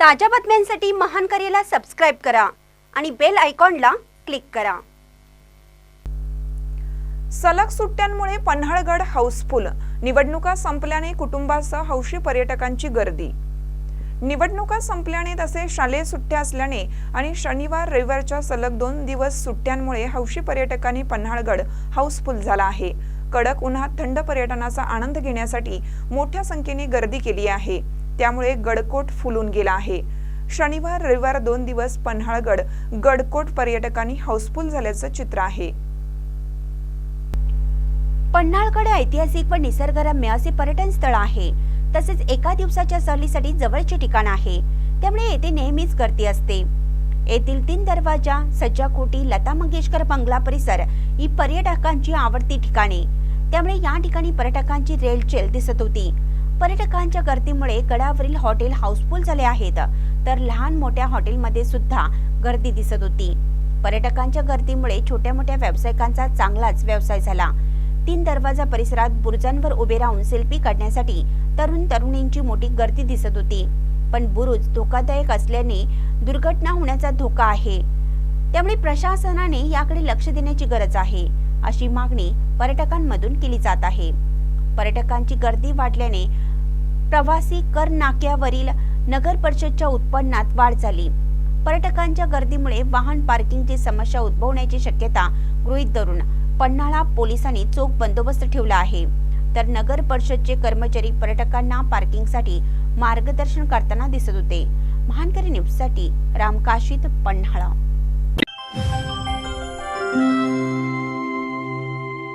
ताज्या बातम्यांसाठी महान करेला सबस्क्राईब करा आणि बेल आयकॉनला क्लिक करा. सलग सुट्ट्यांमुळे पन्हाळगड हाऊसफुल निवडणुका संपल्याने कुटुंबासह हौशी पर्यटकांची गर्दी. निवडणुका संपल्याने तसे शालेय सुट्ट्या असल्याने आणि शनिवार रविवारच्या सलग दोन दिवस सुट्ट्यांमुळे हौशी पर्यटकांनी पन्हाळगड हाऊसफुल झाला आहे. कडक उन्हात थंड पर्यटनाचा आनंद घेण्यासाठी मोठ्या संख्येने गर्दी केली आहे. त्यामुळे गडकोट फुलून गेला आहे. शनिवार रविवार दोन दिवस पन्हाळगड गडकोट पर्यटकांनी हाऊसफुल झाल्याचं चित्र आहे. पन्हाळगड ऐतिहासिक व निसर्गरम्य असे पर्यटन स्थळ आहे. तसेच एका दिवसाच्या सहलीसाठी जवळचे ठिकाण आहे. त्यामुळे येथे नेहमीच गर्दी असते. येथील तीन दरवाजा सज्जाकोटी लता मंगेशकर बंगला परिसर ही पर्यटकांची आवडती ठिकाणे. त्यामुळे या ठिकाणी पर्यटकांची रेलचेल दिसत होती. पर्यटकांच्या गर्दीमुळे गडावरील हॉटेल हाऊसफुल झाले आहेत. तर लहान मोठ्या हॉटेलमध्ये सुद्धा गर्दी दिसत होती. पर्यटकांच्या गर्दीमुळे छोट्या मोठ्या व्यावसायिकांचा चांगलाच व्यवसाय झाला. तीन दरवाजा परिसरात बुरुजांवर उभे राहून सेल्फी काढण्यासाठी तरुण तरुणींची मोठी गर्दी दिसत होती. पण बुरुज धोकादायक असल्याने दुर्घटना होण्याचा धोका आहे. त्यामुळे प्रशासनाने याकडे लक्ष देण्याची गरज आहे अशी मागणी पर्यटकांमधून केली जात आहे. पर्यटकांची गर्दी वाढल्याने प्रवासी कर नाक्यावरील नगर परिषदच्या उत्पन्नात वाढ झाली. पर्यटकांच्या गर्दीमुळे वाहन पार्किंगची समस्या उद्भवण्याची शक्यता गृहीत धरून पन्हाळा पोलिसांनी चोख बंदोबस्त ठेवला आहे. तर नगर परिषदचे कर्मचारी पर्यटकांना पार्किंगसाठी मार्गदर्शन करताना दिसत होते. महानकरी न्यूजसाठी रामकाशीत पन्हाळा.